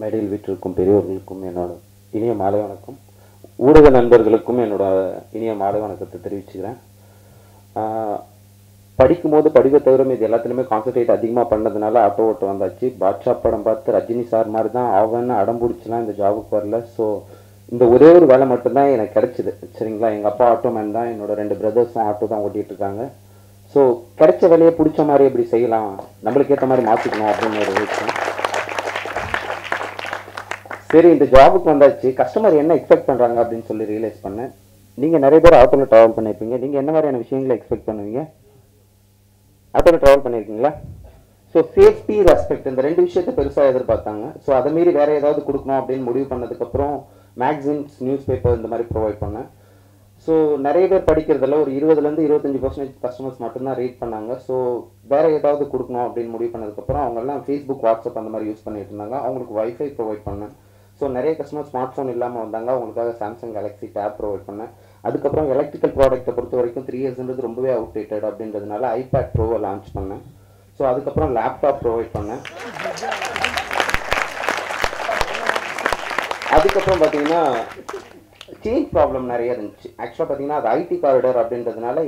மேடையில் வீற்றிருக்கும் பெரியோர்களுக்கும் என்னோட இனிய மாலை வணக்கம். ஊடக நண்பர்களுக்கும் என்னோட இனிய மாலை வணக்கத்தை தெரிவிச்சுக்கிறேன். படிக்கும்போது படிக்க தவிர இது எல்லாத்துலேயுமே கான்சன்ட்ரேட் அதிகமாக பண்ணதுனால ஆட்டோ ஓட்டு வந்தாச்சு. பாட்ஷா படம் பார்த்து ரஜினி சார் மாதிரி தான் அவன் அடம் பிடிச்சலாம் இந்த ஜாபுக்கு வரல. ஸோ இந்த ஒரே ஒரு வேலை மட்டும்தான் எனக்கு கிடைச்சிது. சரிங்களா? எங்கள் அப்பா ஆட்டோ மேன் தான் என்னோட ரெண்டு பிரதர்ஸும் ஆட்டோ தான் ஓட்டிகிட்டு இருக்காங்க. ஸோ கிடைச்ச வேலையை பிடிச்ச மாதிரி எப்படி செய்யலாம்? நம்மளுக்கு ஏற்ற மாதிரி மாற்றிக்கணும் அப்படின்னு ஒரு விஷயம். சரி இந்த ஜாபுக்கு வந்தாச்சு. கஸ்டமர் என்ன எக்ஸ்பெக்ட் பண்ணுறாங்க அப்படின்னு சொல்லி ரியலைஸ் பண்ணேன். நீங்கள் நிறைய பேர் ஆட்டோவில் ட்ராவல் பண்ணியிருப்பீங்க நீங்கள் என்ன மாதிரியான விஷயங்களை எக்ஸ்பெக்ட் பண்ணுவீங்க? ஆட்டோவில் ட்ராவல் பண்ணியிருக்கீங்களா ஸோ சேஃப்டி ரெஸ்பெக்ட் இந்த ரெண்டு விஷயத்தை பெருசாக எதிர்பார்த்தாங்க. ஸோ அதை மீறி வேறு ஏதாவது கொடுக்கணும் அப்படின்னு முடிவு பண்ணதுக்கப்புறம் மேக்சின்ஸ் நியூஸ் பேப்பர் இந்த மாதிரி ப்ரொவைட் பண்ணேன். ஸோ நிறைய பேர் படிக்கிறதுல ஒரு இருபதுலேருந்து இருபத்தஞ்சி பர்சன்டேஜ் கஸ்டமர்ஸ் மட்டும்தான் ரீட் பண்ணாங்க. ஸோ வேறு ஏதாவது கொடுக்கணும் அப்படின்னு முடிவு பண்ணதுக்கப்புறம் அவங்கெல்லாம் ஃபேஸ்புக் வாட்ஸ்அப் அந்த மாதிரி யூஸ் பண்ணிட்டு இருந்தாங்க. அவங்களுக்கு வைஃபை ப்ரொவைட் பண்ணேன். ஸோ நிறைய கஸ்டமர் ஸ்மார்ட் ஃபோன் இல்லாமல் வந்தாங்க. அவங்களுக்காக சாம்சங் கேலக்ஸி டேப் ப்ரொவைட் பண்ணேன். அதுக்கப்புறம் எலக்ட்ரிக்கல் ப்ராடக்ட்டை பொறுத்த வரைக்கும் த்ரீ இயர்ஸ்ன்றது ரொம்பவே அவுடேட்டட் அப்படின்றதுனால ஐபேட் ப்ரோவை லான்ச் பண்ணேன். ஸோ அதுக்கப்புறம் லேப்டாப் ப்ரொவைட் பண்ணேன். அதுக்கப்புறம் பார்த்தீங்கன்னா சேஞ்ச் ப்ராப்ளம் நிறைய இருந்துச்சு. ஆக்சுவலாக பார்த்தீங்கன்னா அது ஐடி காரிடர் அப்படின்றதுனால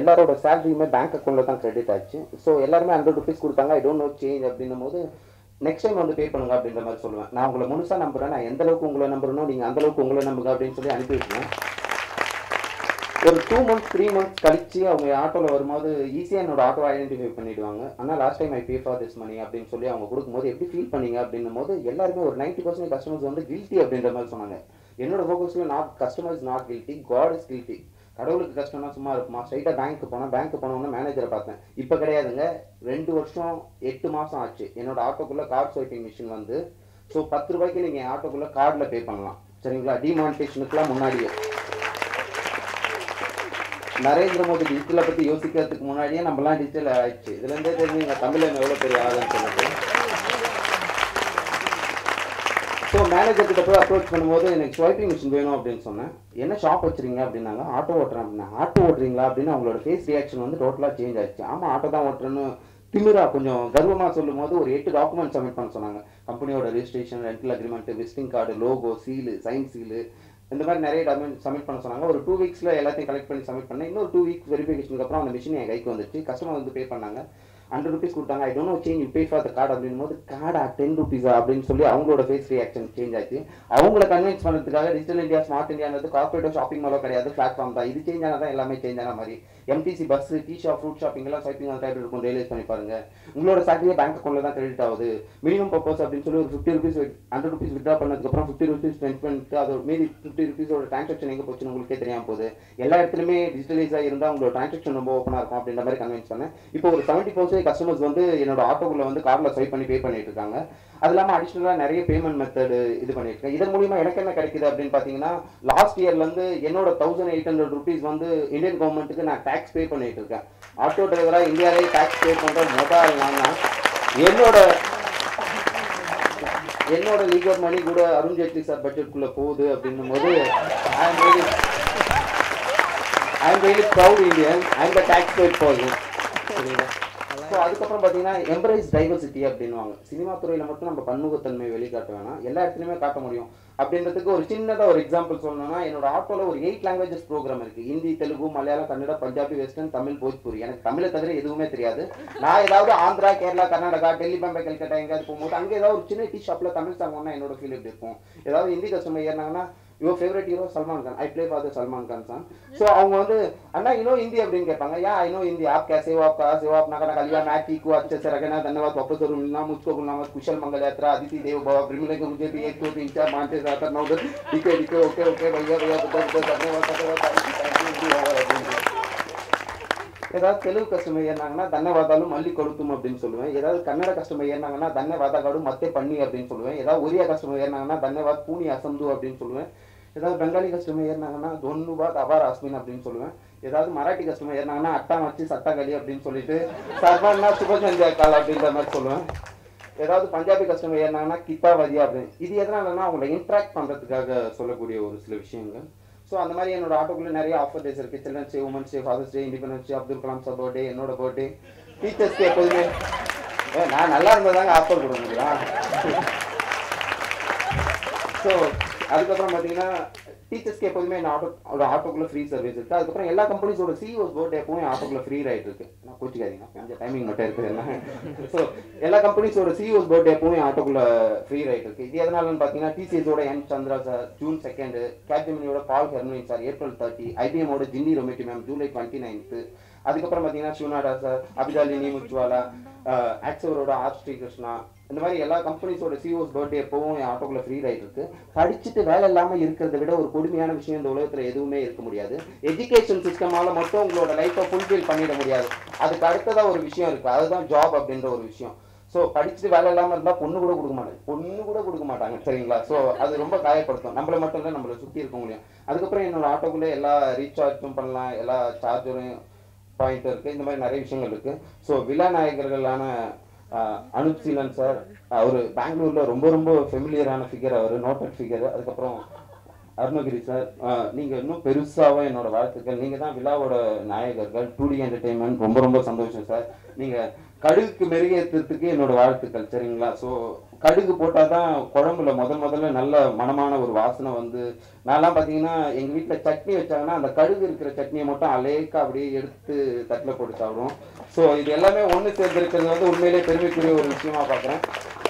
எல்லாரோட சேலரியுமே பேங்க் அக்கௌண்ட்டில் தான் கிரெடிட் ஆச்சு. ஸோ எல்லாருமே ஹண்ட்ரட் ருபீஸ் கொடுத்தாங்க. ஐ டோன்ட் நோ சேஞ்ச் அப்படின்னும் போது நெக்ஸ்ட் டைம் வந்து பே பண்ணுங்க அப்படின்ற மாதிரி சொல்லுவேன். நான் உங்களை முழுசாக நம்புறேன். நான் எந்த அளவுக்கு உங்களை நம்புறனோ நீங்கள் அந்த அளவுக்கு உங்களை நம்புங்க அப்படின்னு சொல்லி அனுப்பி விட்டுருவேன். ஒரு டூ மந்த்ஸ் த்ரீ மந்த்ஸ் கழிச்சு அவங்க ஆட்டோவில் வரும்போது ஈஸியாக என்னோட ஆட்டோ ஐடென்டிஃபை பண்ணிடுவாங்க. ஆனால் last time I pay for this money அப்படின்னு சொல்லி அவங்க கொடுக்கும்போது எப்படி ஃபீல் பண்ணீங்க அப்படின்னும் போது எல்லாருமே ஒரு நைன்டி பர்சன்ட் கஸ்டமர்ஸ் வந்து கில்ட்டி அப்படின்ற மாதிரி சொன்னாங்க. என்னோட ஃபோக்கஸில் not customers not guilty God is guilty கடவுளுக்கு கஷ்டம்னா சும்மா இருக்குமா? ஸ்ட்ரைட்டாக பேங்க்கு போனேன் பேங்க்கு போனோன்னு மேனேஜரை பார்த்தேன். இப்போ கிடையாதுங்க. ரெண்டு வருஷம் எட்டு மாதம் ஆச்சு. என்னோட ஆட்டோக்குள்ளே கார்டு ஸ்வைப்பிங் மிஷின் வந்து ஸோ பத்து ரூபாய்க்கு நீங்கள் ஆட்டோக்குள்ளே கார்டில் பே பண்ணலாம். சரிங்களா? டிமானிட்டேஷனுக்குலாம் முன்னாடியே. நரேந்திர மோடி டிஜிட்டலை பற்றி யோசிக்கிறதுக்கு முன்னாடியே நம்மலாம் டிஜிட்டல் ஆயிடுச்சு. இதுலேருந்தே தெரிஞ்சுங்க தமிழன் எவ்வளோ பெரிய ஆளுன்னு சொன்னது ஸோ மேனேஜர் கிட்ட போய் அப்ரோச் பண்ணும்போது எனக்கு ஸ்வைப்பிங் மிஷின் வேணும் அப்படின்னு சொன்னேன். என்ன ஷாப் வச்சுருங்க அப்படின்னாங்க. ஆட்டோ ஓட்டுறேன் அப்படின்னா ஆட்டோ ஓட்டுறீங்களா? அப்படின்னு அவங்களோட ஃபேஸ் ரியாக்ஷன் வந்து டோட்டலாக சேஞ்ச் ஆயிடுச்சு. ஆமாம் ஆட்டோ தான் ஓட்டுறேன்னு திமிரா கொஞ்சம் கர்வமாக சொல்லும் போது ஒரு எட்டு டாக்குமெண்ட் சப்மிட் பண்ண சொன்னாங்க. கம்பெனியோட registration rental agreement visiting card logo seal sign seal இந்த மாதிரி நிறைய டாக்குமெண்ட் சப்மிட் பண்ண சொன்னாங்க. ஒரு டூ வீக்ஸில் எல்லாத்தையும் கலெக்ட் பண்ணி சப்மிட் பண்ணேன். இன்னொரு டூ வீக் வெரிஃபிகேஷனுக்கு அப்புறம் அந்த மிஷின் என் கைக்கு வந்துச்சு. கஸ்டமர் வந்து பே பண்ணாங்க. ஹண்ட்ரட் ருபீஸ் கொடுத்தாங்க. I don't know change you pay for the card அப்படின் போது கார்டா டென் ருபீஸா அப்படின்னு சொல்லி அவங்களோட ஃபேஸ் ரியாக்ஷன் சேஞ்ச் ஆச்சு. அவங்கள கன்வின்ஸ் பண்ணுறதுக்காக டிஜிட்டல் இந்தியா ஸ்மார்ட் இந்தியான்றது கார்பரேட்டோ ஷாப்பிங் மாலோ கிடையாது பிளாட்ஃபார்ம் தான். இது சேஞ்ச் ஆனால் தான் எல்லாமே சேஞ்ச் ஆன மாதிரி. MTC bus tea shop fruit shopping எல்லாம் ஸ்வைப்பிங் அந்த டைப் இருக்கும். ரியலைஸ் பண்ணி பாருங்க. உங்களோட சேலரியே பேங்க் அக்கௌண்ட்ல தான் கிரெடிட் ஆகுது. மினிமம் பர்பஸ் அப்படின்னு சொல்லி ஒரு fifty rupees hundred rupees withdraw பண்ணதுக்கப்புறம் ஃபிஃப்டி ருபீஸ் ஸ்பெண்ட் பண்ணிட்டு அது மீதி ஃபிஃப்டி ருபீஸோட ட்ரான்சாக்ஷன் எங்கே போச்சுன்னு உங்களுக்கே தெரியாம போகுது. எல்லா இடத்துலையுமே டிஜிட்டலைஸாக இருந்தால் உங்களோட ட்ரான்சாக்ஷன் ரொம்ப ஓப்பனாக இருக்கும் அப்படின்ற மாதிரி கன்வின்ஸ் பண்ணேன். இப்போ ஒரு செவன்ட்டி பர்சன்ட் கஸ்டமர்ஸ் வந்து என்னோட ஆட்டோக்குள்ள வந்து கார்ல ஸ்வைப் பண்ணி பே பண்ணிட்டு இருக்காங்க. அது இல்லாமல் அடிஷ்னலாக நிறைய பேமெண்ட் மெத்தடு இது பண்ணியிருக்கேன் இதன் மூலியமாக எனக்கு என்ன கிடைக்குது அப்படின்னு பார்த்தீங்கன்னா லாஸ்ட் இயர்லேருந்து என்னோட தௌசண்ட் எயிட் ஹண்ட்ரட் ருபீஸ் வந்து இந்தியன் கவர்மெண்ட்டுக்கு நான் டேக்ஸ் பே பண்ணிட்டு இருக்கேன். ஆட்டோ டிரைவராக இந்தியாவிலேயே டேக்ஸ் பே பண்ணுற மொபைல் நான் என்னோட என்னோட லீகல் மணி கூட அருண் ஜேட்லி சார் பட்ஜெட்குள்ளே போகுது அப்படின்னும் போது I am really I am really proud Indian I am the tax paid person சரிங்களா? ஸோ அதுக்கப்புறம் பார்த்தீங்கன்னா எம்ப்ரைஸ் டைவர்சிட்டி அப்படின்வாங்க சினிமா துறையில் மட்டும் நம்ம பன்முகத்தன்மை வெளிக்காட்ட வேணாம். எல்லா இடத்துலையுமே காட்ட முடியும். அப்படின்றதுக்கு ஒரு சின்னதாக ஒரு எக்ஸாம்பிள் சொல்லணும்னா என்னோட ஆட்டோவில் ஒரு எயிட் லாங்குவேஜஸ் ப்ரோக்ராம் இருக்குது ஹிந்தி தெலுங்கு மலையாளம் கன்னடா பஞ்சாபி வெஸ்டர்ன் தமிழ் போஜ்பூரி. எனக்கு தமிழை தவிர எதுவுமே தெரியாது. நான் ஏதாவது ஆந்திரா கேரளா கர்நாடகா டெல்லி பாம்பே கல்கட்டா எங்கேயாவது போகும்போது அங்கே ஏதாவது ஒரு சின்ன டீ ஷாப்பில் தமிழ் சாங் ஒன்றா என்னோட ஃபீல் எப்படி இருக்கும்? ஏதாவது Hindi customer ஏறினாங்கன்னா your favourite hero Salman Khan I play for the Salman Khan song so அவங்க வந்து அண்ணா இன்னோ ஹிந்தி அப்படின்னு கேட்பாங்க யா ஐநோ ஹிந்தி ஆப் कैसे हो आपका सेवा अपना करना कलिया मैं ठीक हूँ अच्छे से रखना धन्यवाद वापस जरूर मिलना मुझको गुलाम कुशल मंगल यात्रा अदिति देव बाबा प्रेमी को मुझे भी एक दो तीन चार पाँच छः सात आठ नौ दस ठीक है ठीक है ओके ओके भैया भैया बुद्धा बुद्धा धन्यवाद धन्यवाद थैंक यू थैंक यू ஏதாவது தெலுங்கு கஸ்டமர் ஏறினாங்கன்னா தன்யவாதாலும் மல்லி கொளுத்தும் அப்படின்னு சொல்லுவேன் ஏதாவது கன்னட கஸ்டமர் ஏறினாங்கன்னா தன்யவாதாகாடும் மத்தே பண்ணி அப்படின்னு சொல்லுவேன் ஏதாவது ஒரியா கஸ்டமர் ஏறினாங்கன்னா தன்யவாத் பூனி அசந்து அப்படின்னு சொல்லுவேன் ஏதாவது பெங்காலி கஸ்டமர் ஏறினாங்கன்னா தொன்னுபாத் அபார் அஸ்மின் அப்படின்னு சொல்லுவேன். ஏதாவது மராட்டி கஸ்டமர் ஏறினாங்கன்னா அட்டா மச்சி சட்டாகளி அப்படின்னு சொல்லிட்டு சர்வன்னா சுபசந்தியா கால் அப்படின்ற மாதிரி சொல்லுவேன். ஏதாவது பஞ்சாபி கஸ்டமர் ஏறினாங்கன்னா கித்தாவதியா அப்படின்னு. இது எதனாலன்னா அவங்கள இன்ட்ராக்ட் பண்ணுறதுக்காக சொல்லக்கூடிய ஒரு சில விஷயங்கள். ஸோ அந்த மாதிரி என்னோட ஆட்டோக்குள்ள நிறைய ஆஃபர் டேஸ் இருக்கு. Children's Day Women's Day Father's Day Independence Day Abdul Kalam sir birthday என்னோட பர்த்டே டீச்சர்ஸ் டே எப்போதுமே. நான் நல்லா இருந்ததாங்க ஆஃபர் கொடுங்களா ஸோ அதுக்கப்புறம் பார்த்தீங்கன்னா டீச்சர்ஸ்க்கு எப்போதுமே நான் ஆட்டோ ஒரு ஆட்டோக்குள்ள ஃப்ரீ சர்வீஸ் இருக்கு. அதுக்கப்புறம் எல்லா கம்பெனிஸோட சிஓஸ் போர்ட் எப்பவுமே ஆட்டோக்குள்ள ஃப்ரீ ரைட் இருக்கு. நான் கோச்சிக்காதீங்க கொஞ்சம் டைமிங் மட்டும் இருக்குது என்ன? ஸோ எல்லா கம்பெனிஸோட சிஓஸ் போர்ட் எப்பவுமே ஆட்டோக்குள்ள ஃப்ரீ ரைட் இருக்கு. இது எதனாலன்னு பார்த்தீங்கன்னா டிசிஎஸோட M Chandra sir June second கேப்ஜெமினியோட Paul Hermin sir April thirty ஐபிஎமோட Ginni Rometty ma'am July twenty ninth அதுக்கப்புறம் பார்த்தீங்கன்னா சிவநாடா சார் அபிதாலினி முச்சுவாலா ஆக்சவரோட ஆர் ஸ்ரீகிருஷ்ணா இந்த மாதிரி எல்லா கம்பெனிஸோட சிஓஸ் பர்த்டே எப்பவும் என் ஆட்டோக்குள்ள ஃப்ரீ ரைட் இருக்கு. படிச்சுட்டு வேலை இல்லாமல் இருக்கிறத விட ஒரு கொடுமையான விஷயம் இந்த உலகத்தில் எதுவுமே இருக்க முடியாது. எஜுகேஷன் சிஸ்டமால மட்டும் உங்களோட லைஃப்பை ஃபுல்ஃபில் பண்ணிட முடியாது. அதுக்கு அடுத்ததாக ஒரு விஷயம் இருக்கு. அதுதான் ஜாப் அப்படின்ற ஒரு விஷயம். ஸோ படிச்சுட்டு வேலை இல்லாமல் இருந்தால் பொண்ணு கூட கொடுக்க மாட்டாங்க. பொண்ணு கூட கொடுக்க மாட்டாங்க சரிங்களா? ஸோ அது ரொம்ப காயப்படுத்தும். நம்மளை மட்டும் இல்லை நம்மளை சுற்றி இருக்க முடியும் அதுக்கப்புறம் என்னோட ஆட்டோக்குள்ளே எல்லா ரீசார்ஜும் பண்ணலாம். எல்லா சார்ஜரும் பாயிண்ட் இருக்கு. இந்த மாதிரி நிறைய விஷயங்கள் இருக்கு. ஸோ விழா நாயகர்களான அனுப் சீலன் சார் அவர் பெங்களூர்ல ரொம்ப ரொம்ப ஃபெமிலியரான ஃபிகர் அவர் நோட்டட் ஃபிகர் அதுக்கப்புறம் அருணகிரி சார் நீங்கள் இன்னும் பெருசாவா என்னோட வாழ்த்துக்கள். நீங்கள் தான் விழாவோட நாயகர்கள் டூ டி என்டர்டைன்மெண்ட் ரொம்ப ரொம்ப சந்தோஷம் சார். நீங்கள் கடுகுக்கு மெருகேற்றத்துக்கு என்னோட வாழ்த்துக்கள் சரிங்களா? ஸோ கடுகு போட்டால் தான் குழம்புல முதல் முதல்ல நல்ல மனமான ஒரு வாசனை வந்து நான்லாம் பார்த்தீங்கன்னா எங்கள் வீட்டில் சட்னி வச்சாங்கன்னா அந்த கடுகு இருக்கிற சட்னியை மட்டும் அலேக்கா அப்படியே எடுத்து தட்டில் போட்டு சாப்பிடுவோம். ஸோ இது எல்லாமே ஒன்று சேர்ந்துருக்கிறது வந்து உண்மையிலேயே பெருமைக்குரிய ஒரு விஷயமா பார்க்குறேன்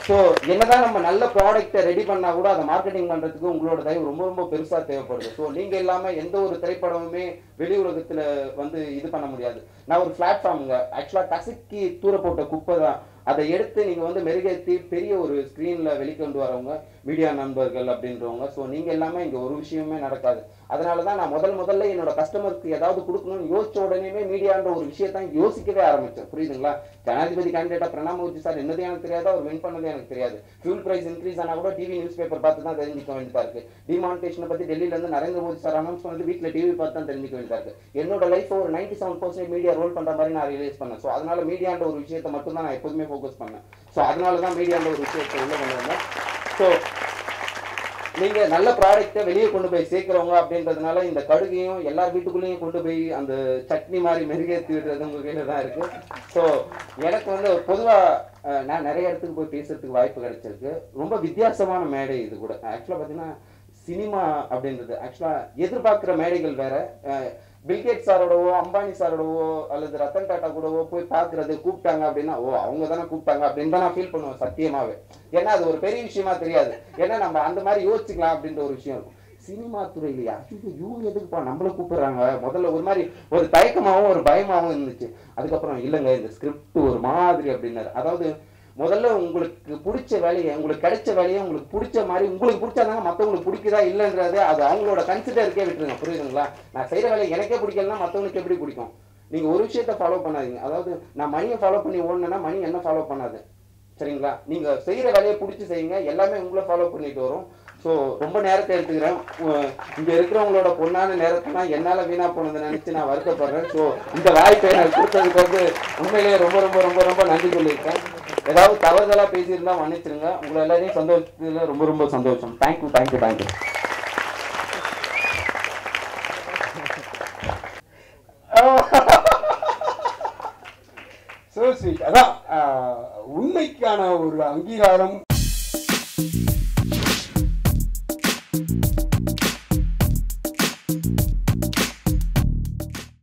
ஸோ என்னதான் நம்ம நல்ல ப்ராடக்டை ரெடி பண்ணா கூட அதை மார்க்கெட்டிங் பண்றதுக்கு உங்களோட தயவு ரொம்ப ரொம்ப பெருசா தேவைப்படுது. ஸோ நீங்க இல்லாம எந்த ஒரு திரைப்படமுமே வெளி உலகத்துல வந்து இது பண்ண முடியாது. நான் ஒரு பிளாட்ஃபார்முங்க ஆக்சுவலா கசக்கி தூர போட்ட குப்பை தான். அதை எடுத்து நீங்கள் வந்து மெருகேற்றி பெரிய ஒரு ஸ்க்ரீனில் வெளிக்கொண்டு வரவங்க மீடியா நண்பர்கள் அப்படின்றவங்க ஸோ நீங்கள் எல்லாமே இங்கே ஒரு விஷயமே நடக்காது. அதனால தான் நான் முதல் முதல்ல என்னோட கஸ்டமருக்கு ஏதாவது கொடுக்கணும்னு யோசிச்ச உடனேமே மீடியான்ற ஒரு விஷயத்தான் யோசிக்கவே ஆரம்பித்தேன் புரியுதுங்களா? ஜனாதிபதி கேண்டிடேட்டாக பிரணாம் முகர்ஜி சார் என்னது எனக்கு தெரியாது? அவர் வின் பண்ணது எனக்கு தெரியாது. ஃபியூல் பிரைஸ் இன்க்ரீஸ் ஆனால் கூட டிவி நியூஸ் பேப்பர் பார்த்து தான் தெரிஞ்சுக்க வேண்டியிருக்கு இருக்கு. டிமானிட்டேஷனை பத்தி இருந்து நரேந்திர மோடி சார் அனௌன்ஸ் பண்ணிட்டு வீட்டில் டிவி பார்த்து தான் தெரிஞ்சுக்க வேண்டியிருக்கு என்னோட லைஃப் ஒரு ninety seven percent media role பண்ணுற மாதிரி நான் ரியலைஸ் பண்ணேன். ஸோ அதனால மீடியான்ற ஒரு விஷயத்தை மட்டும் தான் நான் எப்போதுமே ஃபோக்கஸ் பண்ணேன். ஸோ அதனால தான் மீடியாவில் ஒரு விஷயத்தை உள்ள கொண்டு வந்தேன். ஸோ நீங்கள் நல்ல ப்ராடக்ட்டை வெளியே கொண்டு போய் சேர்க்குறவங்க அப்படின்றதுனால இந்த கடுகையும் எல்லார் வீட்டுக்குள்ளேயும் கொண்டு போய் அந்த சட்னி மாதிரி மெருகேற்றி விடுறது உங்கள் கையில் தான் இருக்கு. ஸோ எனக்கு வந்து பொதுவா நான் நிறைய இடத்துக்கு போய் பேசுறதுக்கு வாய்ப்பு கிடைச்சிருக்கு. ரொம்ப வித்தியாசமான மேடை இது கூட. ஆக்சுவலா பாத்தீங்கன்னா சினிமா அப்படின்றது. ஆக்சுவலா எதிர்பார்க்குற மேடைகள் வேற. பில்கேட் சாரோடவோ அம்பானி சாரோடவோ அல்லது ரத்தன் டாட்டா கூடவோ போய் பாக்குறது கூப்பிட்டாங்க அப்படின்னா ஓ அவங்க தானே கூப்பிட்டாங்க அப்படின்னு தான் நான் ஃபீல் பண்ணுவேன் சத்தியமாவே. ஏன்னா அது ஒரு பெரிய விஷயமா தெரியாது. ஏன்னா நம்ம அந்த மாதிரி யோசிச்சுக்கலாம் அப்படின்ற ஒரு விஷயம் இருக்கும். சினிமா துறையிலேயே? ஐயோ இவங்க எதுக்குப்பா நம்மள கூப்பிடுறாங்க? முதல்ல ஒரு மாதிரி ஒரு தயக்கமாகவும் ஒரு பயமாகவும் இருந்துச்சு. அதுக்கப்புறம் இல்லைங்க இந்த ஸ்கிரிப்ட் ஒரு மாதிரி அப்படின்னாரு. அதாவது முதல்ல உங்களுக்கு பிடிச்ச வேலையை உங்களுக்கு கிடைச்ச வேலையை உங்களுக்கு பிடிச்ச மாதிரி உங்களுக்கு பிடிச்சாதாங்க மற்றவங்களுக்கு பிடிக்குதா இல்லைன்றது அது அவங்களோட கன்சிடருக்கே விட்டுருங்க. புரியுதுங்களா? நான் செய்கிற வேலையை எனக்கே பிடிக்கலன்னா மற்றவங்களுக்கு எப்படி பிடிக்கும்? நீங்கள் ஒரு விஷயத்த ஃபாலோ பண்ணாதீங்க. அதாவது நான் மணியை ஃபாலோ பண்ணி ஓடணுன்னா மணி என்ன ஃபாலோ பண்ணாது. சரிங்களா? நீங்கள் செய்கிற வேலையை பிடிச்சி செய்யுங்க. எல்லாமே உங்களை ஃபாலோ பண்ணிட்டு வரும். ஸோ ரொம்ப நேரத்தை எடுத்துக்கிறேன். இங்கே இருக்கிறவங்களோட பொண்ணான நேரத்தெல்லாம் என்னால் வீணாக போனதை நினச்சி நான் வருத்தப்படுறேன். ஸோ இந்த வாய்ப்பை எனக்கு கொடுத்ததுக்கு வந்து உண்மையிலேயே ரொம்ப ரொம்ப ரொம்ப ரொம்ப நன்றி சொல்லியிருக்கேன். ஏதாவது தவறுதலாக பேசியிருந்தா மன்னிச்சிருங்க. உங்களை எல்லாரையும் சந்தோஷத்தில் ரொம்ப ரொம்ப சந்தோஷம். Thank you thank you thank you So sweet. அதான் உண்மைக்கான ஒரு அங்கீகாரம்